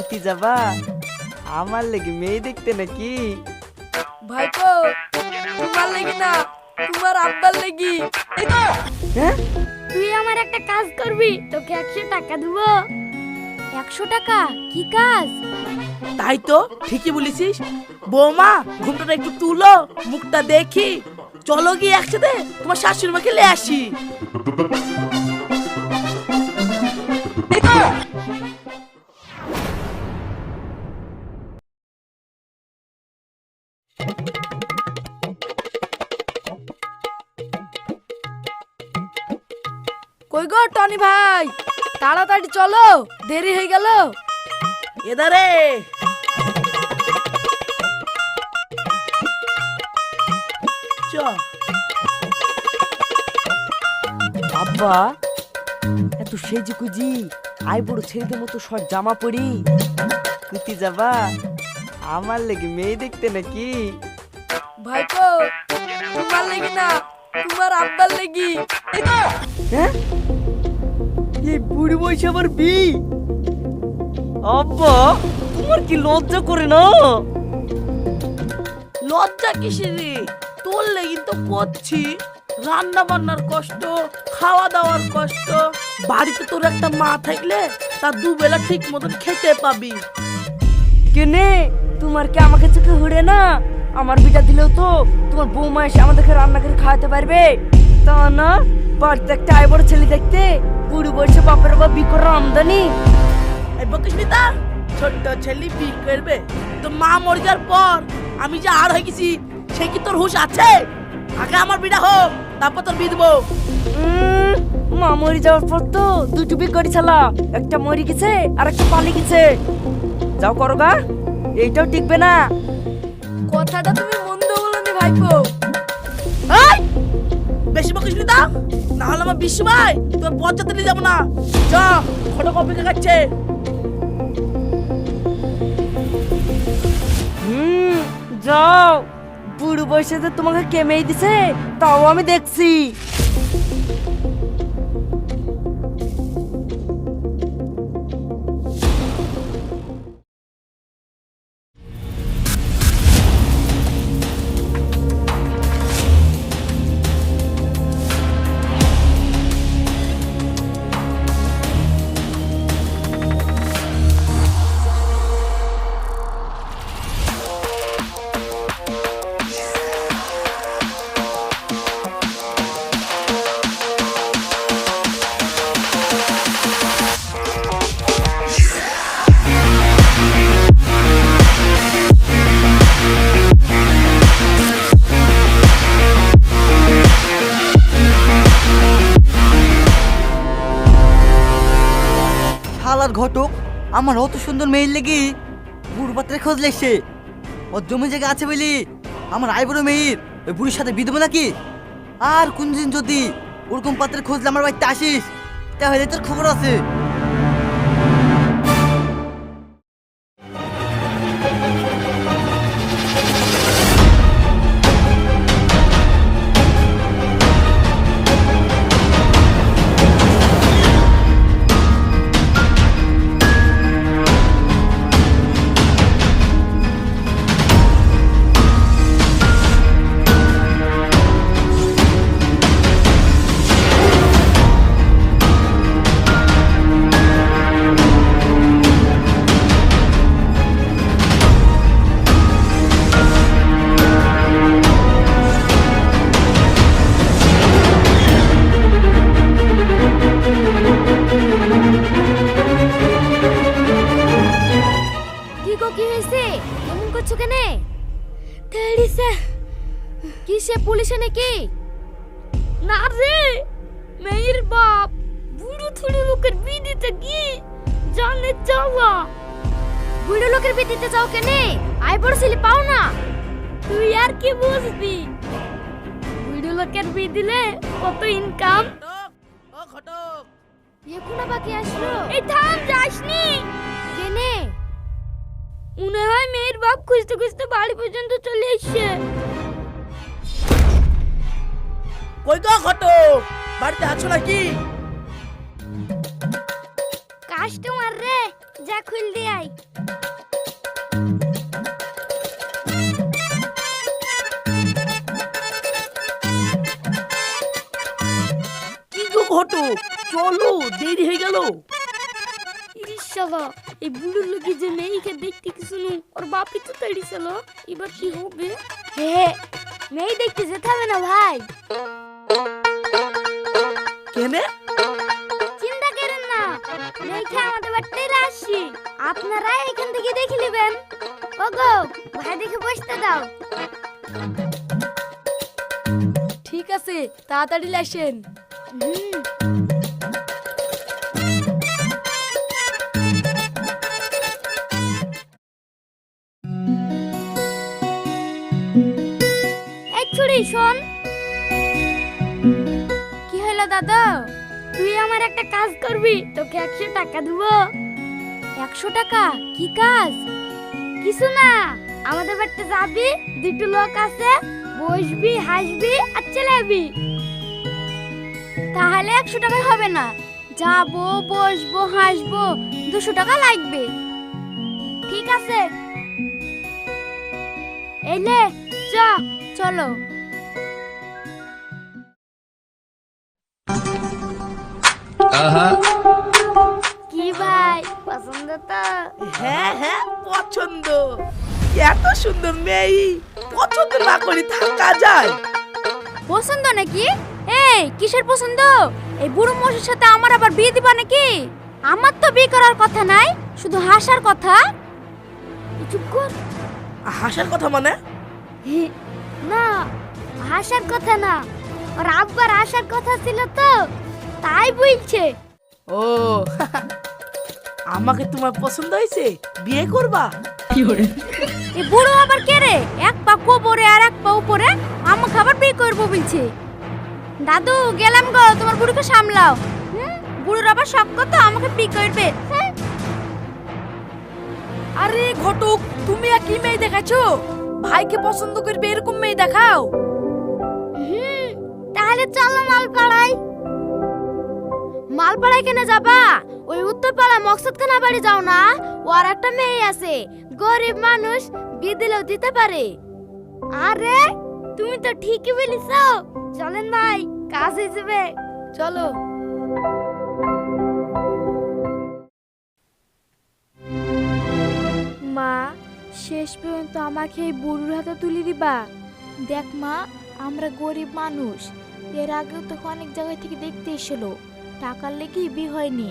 কুতি যাবা? আমার লেগে মেয়ে দেখতে নাকি? ভাইপো তোমার লেগে না তোমার আব্বার লেগি। হ্যাঁ? তুই আমার একটা কাজ করবি তোকে একশো টাকা দেবো। একশো টাকা? কি কাজ? তাই তো ঠিকই বলেছিস। বৌমা ঘুমটাটা একটু তুলো মুখটা দেখি। চলো গিয়ে একসাথে তোমার শাশুড়ি মাকে লে আসি গো টনি ভাই। তাড়াতাড়ি চলো দেরি হয়ে গেল। এদারে চ। আব্বা এত সেজি কুজি আই বড় ছেলেদের মতো শর্ট জামা পরি। কুতি যাবা? আমার লেগে মেয়ে দেখতে নাকি? ভাইপো তোমার লেগে না তোমার আব্বার লেগি। হ্যাঁ? এই বুড়ি বয়সে আবার বি আব্বা তোমার কি লজ্জা করে না? লজ্জা কিসের রে? তোর লেগে তো করছি। রান্না বান্নার কষ্ট খাওয়া দাওয়ার কষ্ট। বাড়িতে তোর একটা মা থাকলে তার দুবেলা ঠিক মতন খেতে পাবি। কেনে? তোমার কি আমাকে চোখে হুড়ে না? আমার বিটা দিলেও তো তোমার বৌমা এসে আমাদেরকে রান্না করে খাওয়াতে পারবে। তা না বাড়িতে একটা আয় বড় ছেলে দেখতে বুড়ি বয়সে বাপের বাবা বিকর আমদানি এই বকিসমিতা ছোট্ট ছেলে বি করবে তো মা মরে যাওয়ার পর আমি যে আর হয়ে গেছি সে কি তোর হুশ আছে আগে আমার বিটা হোক তারপর তোর বিয়ে দেবো মা মরে যাওয়ার পর তো দুটো বিকরি ছালা একটা মরে গেছে আর একটা পালিয়ে গেছে যাও করো গা এইটাও টিকবে না কথাটা তুমি মন্দ বলনি ভাইপো। বেশি বকিস নি দাও না হলে আমার বিশ্ব ভাই তোর পঞ্চায়েত নিয়ে যাব না। চ ফটো কপি কাটছে হুম, যাও। বুড়ো বয়সে তোমাকে কেমেই দিছে, তাও আমি দেখছি। হালার ঘটক। আমার অত সুন্দর মেয়ের লেগে বুড়ো পাত্রে খোঁজ লেগছে। ওর জমি জায়গা আছে বলি আমার আইবুড়ো মেয়ের। ওই বুড়ির সাথে বিধবো নাকি? আর কোন দিন যদি ওরকম পাত্রে খোঁজলে আমার বাড়িতে আসিস, তাহলে তোর খবর আছে। নাকি? না রে, মেয়ের বাপ বুড়ো থুড়ো লোকের বিয়ে দিতে কি জানে যাওয়া বুড়ো লোকের বিয়ে দিতে যাও কেনে? আই বড় ছেলে, পাও না। তুই আর কি বুঝবি? বুড়ো লোকের বিয়ে দিলে কত ইনকাম ও এখনও বাকি আসলো? এই থাম, যাসনি। কেনে? মনে হয় মেয়ের বাপ খুঁজতে খুঁজতে বাড়ি পর্যন্ত চলে এসছে। কই গো ঘটক? বাড়িতে আছো নাকি? কাস্টমার রে যা খুল আই কি গো ঘটক? চলো দেরি হয়ে গেল। ইরিশালা এই বুড়ো লোকে যে মেয়েকে দেখতে কি শুনু? ওর বাপি তো তাড়িয়েছিল এবার কি হবে? হে মেয়ে দেখতে যেতে হবে না ভাই। কেনে? চিন্তা করেন না। মেয়েকে আমাদের বাড়িতে আসছি আপনারা এখান থেকে দেখে নেবেন। ওগো ভাই দেখে বসতে দাও। ঠিক আছে তাড়াতাড়ি আসেন। হুম। এই ছুরি শোন। দাদা, তুই আমার একটা কাজ করবি, তোকে একশো টাকা দেবো। একশো টাকা? কি কাজ? কিছু না, আমাদের বাড়িতে যাবি, দুটো লোক আছে, বসবি, হাসবি আর চলে যাবি তাহলে একশো টাকায় হবে না, যাব, বসবো, হাসবো, দুশো টাকা লাগবে। ঠিক আছে। এলে চ, চলো। কি ভাই পছন্দ তো? হ্যাঁ হ্যাঁ পছন্দ। এত সুন্দর মেয়ে পছন্দ না করে থাকা যায়। পছন্দ নাকি? এই কিসের পছন্দ? এই বুড়ো মশার সাথে আমার আবার বিয়ে দিবা নাকি? আমার তো বিয়ে করার কথা নাই শুধু হাসার কথা। চুপ কর। হাসার কথা মানে? না হাসার কথা না। ওর আব্বার আসার কথা ছিল তো। তাই বলছে। ও আমাকে তোমার পছন্দ হয়েছে? বিয়ে করবা? এই বুড়ো আবার কে রে? এক পা কোবরে আর এক পা উপরে আমাকে আবার বিয়ে করব বলছে। দাদু গেলাম গো তোমার বুড়োকে সামলাও। হুম? বুড়োর আবার শখ কত? আমাকে বিয়ে করবে। আরে ঘটক তুমি কি মেয়ে দেখাচ্ছো? ভাইকে পছন্দ করবে এরকম মেয়ে দেখাও। হুম তাহলে চলো মালপাড়ায়। মালপাড়ায় কেনে যাবা? ওই উত্তরপাড়া মকসদ খানা বাড়ি যাও না? ওর একটা মেয়ে আছে। গরিব মানুষ বিয়ে দিলেও দিতে পারে। আরে, তুমি তো ঠিকই বলিস চলেন ভাই, কাজ হয়ে যাবে। চলো। মা, শেষ পর্যন্ত আমাকে এই বুড়ুর হাতে তুলে দিবা। দেখ মা, আমরা গরিব মানুষ। এর আগেও তো অনেক জায়গা থেকে দেখতে এসেলো টাকার লেগে বিয়ে হয়নি।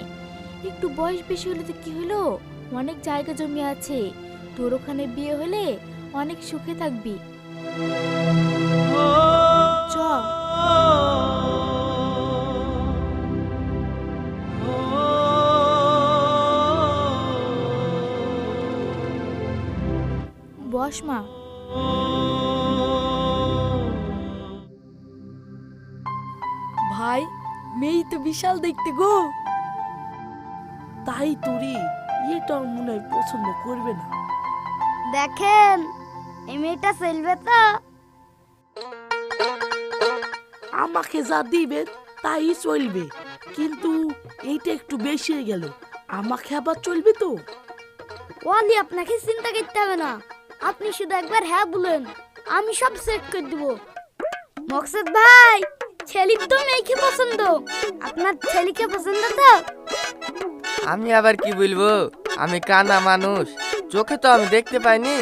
একটু বয়স বেশি হলে তো কি হলো? অনেক জায়গা জমি আছে। তোর ওখানে বিয়ে হলে অনেক সুখে থাকবি। চ। মা। বিশাল দেখতে গো। তাই তোরে এটা মনে হয় পছন্দ করবে না। দেখেন এই মেয়েটা চলবে তো। আমাকে যা দিবেন তাই চলবে। কিন্তু এইটা একটু বেশি হয়ে গেল। আমাকে আবার চলবে তো। ওয়ালি আপনাকে চিন্তা করতে হবে না। আপনি শুধু একবার হ্যাঁ বলেন। আমি সব সেট করে দেব। মকসদ ভাই ছেলির তো মেয়েকে পছন্দ। আপনার ছেলেকে পছন্দ তো? আমি আবার কি বলব? আমি কানা মানুষ। চোখে তো আমি দেখতে পাইনি।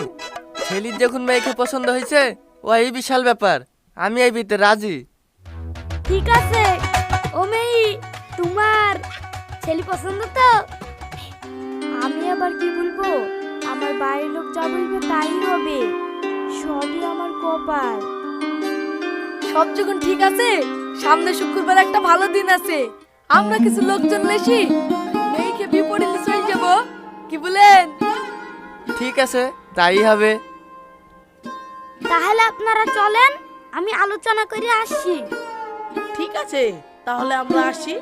ছেলির যখন মেয়েকে পছন্দ হয়েছে ও এই বিশাল ব্যাপার। আমি এই বিতে রাজি। ঠিক আছে। ও মেয়ে তোমার ছেলে পছন্দ তো? আমি আবার কি বলব? আমার বাড়ির লোক যা বলবে তাই হবে। সবই আমার কপাল। সব যখন ঠিক আছে সামনে শুক্রবার একটা ভালো দিন আছে। আমরা কিছু লোকজন লেসি মেয়েকে বিপরীতে চলে যাব। কি বলেন? ঠিক আছে তাই হবে। তাহলে আপনারা চলেন আমি আলোচনা করে আসছি। ঠিক আছে তাহলে আমরা আসি।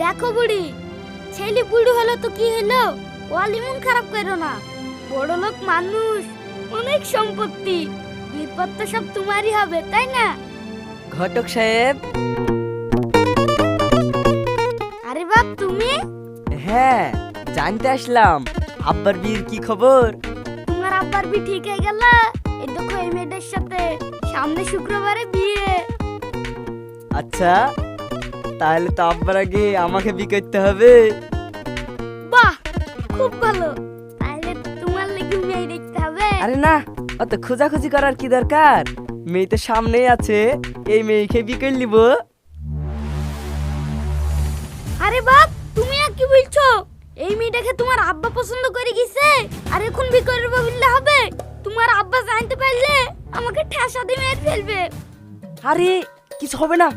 দেখো বুড়ি ছেলে বুড়ি হলো তো কি হলো? ওয়ালি মন খারাপ করো না। বড় লোক মানুষ অনেক সম্পত্তি। বিপদ তো সব তোমারই হবে তাই না? ঘটক সাহেব। আরে বাপ তুমি? হ্যাঁ জানতে আসলাম। আব্বার বিয়ের কি খবর? তোমার আব্বার বি ঠিক হয়ে গেল? এই দেখো এই মেয়েদের সাথে সামনে শুক্রবারে বিয়ে। আচ্ছা তাহলে তো আব্বার আগে আমাকে বি করতে হবে। খুব ভালো। তাহলে তোমার লেগে মেয়ে দেখতে হবে। আরে না অত খোঁজাখুঁজি করার কি দরকার? মেয়ে তো সামনেই আছে এই মেয়েকে বি করে নিব। আরে বাপ তুমি আর কি বলছো? এই মেয়েটাকে তোমার আব্বা পছন্দ করে গেছে আর এখন বি করব বললে হবে? তোমার আব্বা জানতে পারলে আমাকে ঠেসা দিয়ে মেরে ফেলবে। আরে কিছু হবে না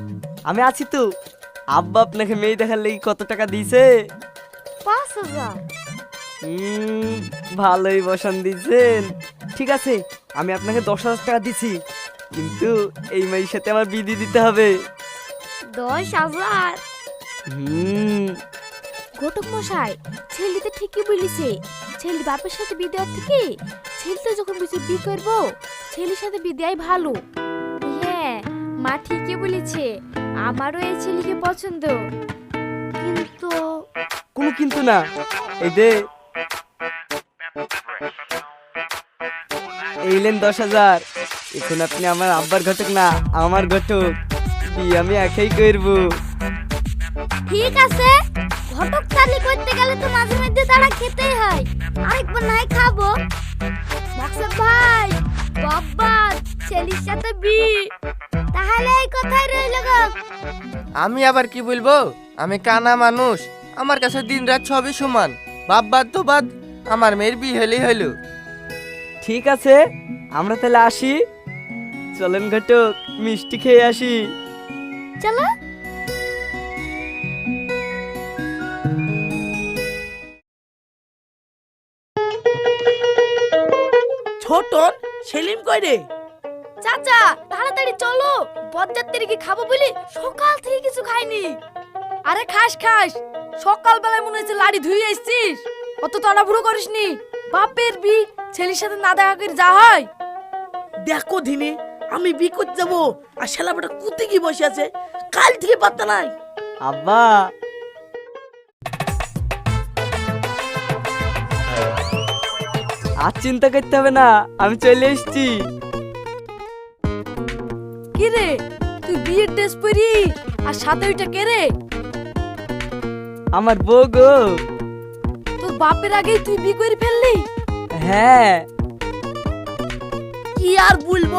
আমি আছি তো। আব্বা আপনাকে মেয়ে দেখার লেগে কত টাকা দিয়েছে? পাঁচ হাজার। ভালোই বসান দিয়েছেন। ঠিক আছে আমি আপনাকে দশ হাজার টাকা দিছি কিন্তু এই মাইয়ের সাথে আমার বিধি দিতে হবে। দশ হাজার? হুম। ঘটক মশাই ছেলে তো ঠিকই বলেছে ছেলে বাপের সাথে বিয়ে দেওয়ার থেকে ছেলেটা যখন বেশি বিয়ে করব ছেলের সাথে বিয়ে দেওয়াই ভালো। হ্যাঁ মা ঠিকই বলেছে আমারও এই ছেলেকে পছন্দ। কিন্তু কোনো কিন্তু না। এই দে এইলেন দশ হাজার। এখন আপনি আমার আব্বার ঘটক না আমার ঘটক। বিয়ে আমি একাই করব? ঠিক আছে ঘটক চালি করতে গেলে তো মাঝে মধ্যে তারা খেতেই হয়। আরেকবার নাই খাব। মাকসাদ ভাই বাবা ছেলের সাথে বি তাহলে এই কথাই রইল গো। আমি আবার কি বলব? আমি কানা মানুষ আমার কাছে দিন রাত সবই সমান। বাপ বাদ তো বাদ আমার মেয়ের বিয়ে হলেই হলো। ঠিক আছে আমরা তাহলে আসি। চলেন ঘটক মিষ্টি খেয়ে আসি। চলো। ছোটন সেলিম কই রে? চাচা তাড়াতাড়ি চলো। বরযাত্রীকে খাব বলি সকাল থেকে কিছু খাইনি। আরে খাস খাস। সকালবেলায় মনে হচ্ছে লাড়ি ধুয়ে এসছিস। অত তড়াভুড়ো করিসনি। বাপের বি ছেলের সাথে না দেখা করে যা হয়। দেখো ধিনি আমি বি করতে যাব আর ছেলেটা কুতে কি বসে আছে। কাল থেকে পাত্তা নাই। আব্বা। আর চিন্তা করতে হবে না আমি চলে এসেছি। কি রে? তুই বিয়ের ড্রেস পরি আর সাথে ওইটা কে রে? আমার বউ গো। তোর বাপের আগেই তুই বিয়ে করে ফেললি? হ্যাঁ। কি আর বলব?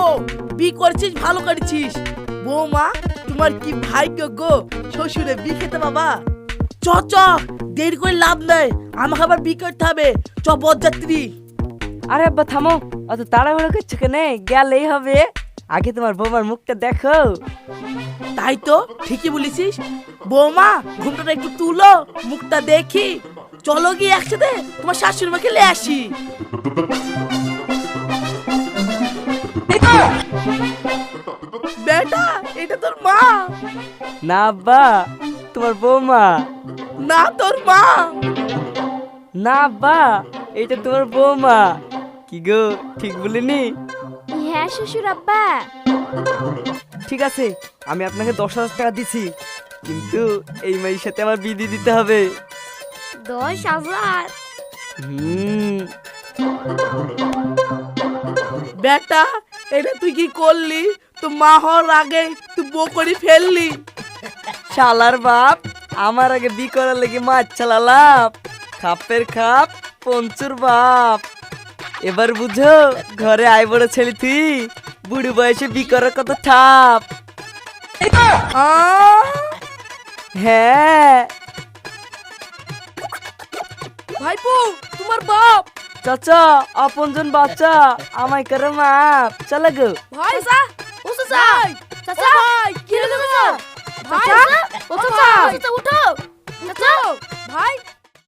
বি করেছিস ভালো করেছিস। বৌমা তোমার কি ভাগ্য গো? শ্বশুরে বি খেতে বাবা। চ চ দেরি করে লাভ নাই। আমাকে আবার বি করতে হবে। চ বরযাত্রী। আরে আব্বা থামো। অত তাড়াহুড়ো করছ কেনে? গেলেই হবে। আগে তোমার বৌমার মুখটা দেখো। তাই তো ঠিকই বলেছিস। বৌমা ঘুমটাটা একটু তুলো। মুখটা দেখি। চলো গিয়ে একসাথে তোমার শাশুড়ি মাকে লে আসি। বেটা এটা তোর মা। না আব্বা তোমার বৌমা। না তোর মা। না আব্বা এটা তোমার বৌমা। কি গো ঠিক বলিনি? হ্যাঁ শ্বশুর আব্বা। ঠিক আছে আমি আপনাকে দশ হাজার টাকা দিছি কিন্তু এই মেয়ের সাথে আমার বিধি দিতে হবে। দশ হাজার। হুম। বেটা এটা তুই কি করলি? তো মা হওয়ার আগে তুই বউ করে ফেললি। শালার বাপ আমার আগে বি করার লেগে মাছ চালালাপ খাপের খাপ পঞ্চুর বাপ। এবার বুঝো ঘরে আয় বড় ছেলে তুই বুড়ি বয়সে বি করার কত ঠাপ! হ্যাঁ। ভাইপো তোমার বাপ। চাচা আপনজন বাচ্চা আমায় করে মাপ। চলে গো। ভাই সা ও চাচা চাচা ভাই কি চাচা? ভাই ও চাচা চাচা উঠো। চাচা ভাই